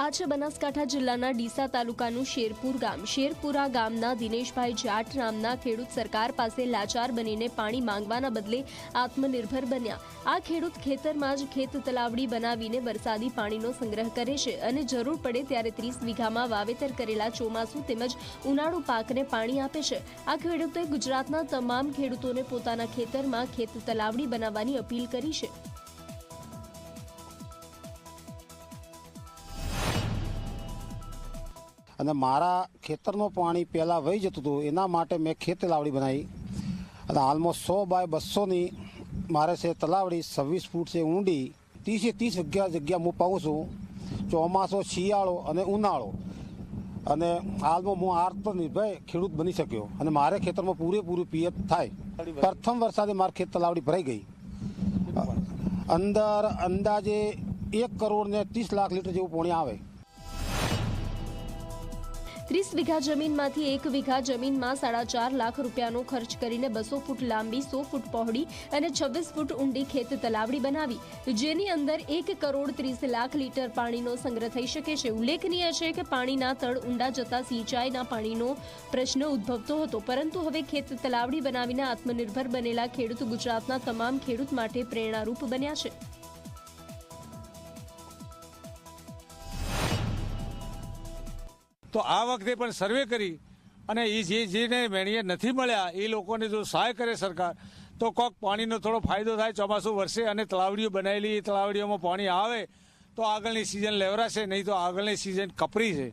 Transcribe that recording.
આ છે બનાસકાંઠા જિલ્લાના ડીસા તાલુકાનું શેરપુર ગામ. શેરપુરા ગામના દિનેશભાઈ જાટ નામના ખેડૂત સરકાર પાસે લાચાર બનીને પાણી માંગવાના બદલે આત્મનિર્ભર બન્યા. આ ખેડૂત ખેતરમાં જ ખેત તલાવડી બનાવીને વરસાદી પાણીનો સંગ્રહ કરે છે અને જરૂર પડે ત્યારે ત્રીસ વીઘામાં વાવેતર કરેલા ચોમાસું તેમજ ઉનાળુ પાકને પાણી આપે છે. આ ખેડૂતે ગુજરાતના તમામ ખેડૂતોને પોતાના ખેતરમાં ખેત તલાવડી બનાવવાની અપીલ કરી છે. અને મારા ખેતરનું પાણી પહેલાં વહી જતું હતું. એના માટે મેં ખેત તલાવડી બનાવી. અને હાલમાં સો બાય બસોની મારે છે તલાવડી છવ્વીસ ફૂટ છે ઊંડી. ત્રીસે ત્રીસ જગ્યા જગ્યા હું પાઉં છું. ચોમાસો, શિયાળો અને ઉનાળો. અને હાલમાં હું આત્મનિર્ભર ખેડૂત બની શક્યો. અને મારે ખેતરમાં પૂરેપૂરું પિયત થાય. પ્રથમ વરસાદે મારે ખેત તલાવડી ભરાઈ ગઈ. અંદર અંદાજે એક કરોડ ને ત્રીસ લાખ લીટર જેવું પાણી આવે. ત્રીસ વીઘા જમીનમાંથી એક વીઘા જમીનમાં સાડા ચાર લાખ રૂપિયાનો ખર્ચ કરીને બસો ફૂટ લાંબી, સો ફૂટ પહોળી અને છવ્વીસ ફૂટ ઊંડી ખેત તલાવડી બનાવી. જેની અંદર એક કરોડ ત્રીસ લાખ લીટર પાણીનો સંગ્રહ થઈ શકે છે. ઉલ્લેખનીય છે કે પાણીના તળ ઊંડા જતા સિંચાઈના પાણીનો પ્રશ્ન ઉદ્ભવતો હતો. પરંતુ હવે ખેત તલાવડી બનાવીને આત્મનિર્ભર બનેલા ખેડૂત ગુજરાતના તમામ ખેડૂત માટે પ્રેરણારૂપ બન્યા છે. તો આ વખતે પણ સર્વે કરી અને એ જે જેને મેણીએ નથી મળ્યા એ લોકોને જો સહાય કરે સરકાર, તો કોક પાણીનો થોડો ફાયદો થાય, ચોમાસું વરસે અને તળાવડીઓ બનાવેલી એ તળાવડીઓમાં પાણી આવે, તો આગળની સિઝન લેવરાશે, નહીં તો આગળની સિઝન કપરી છે.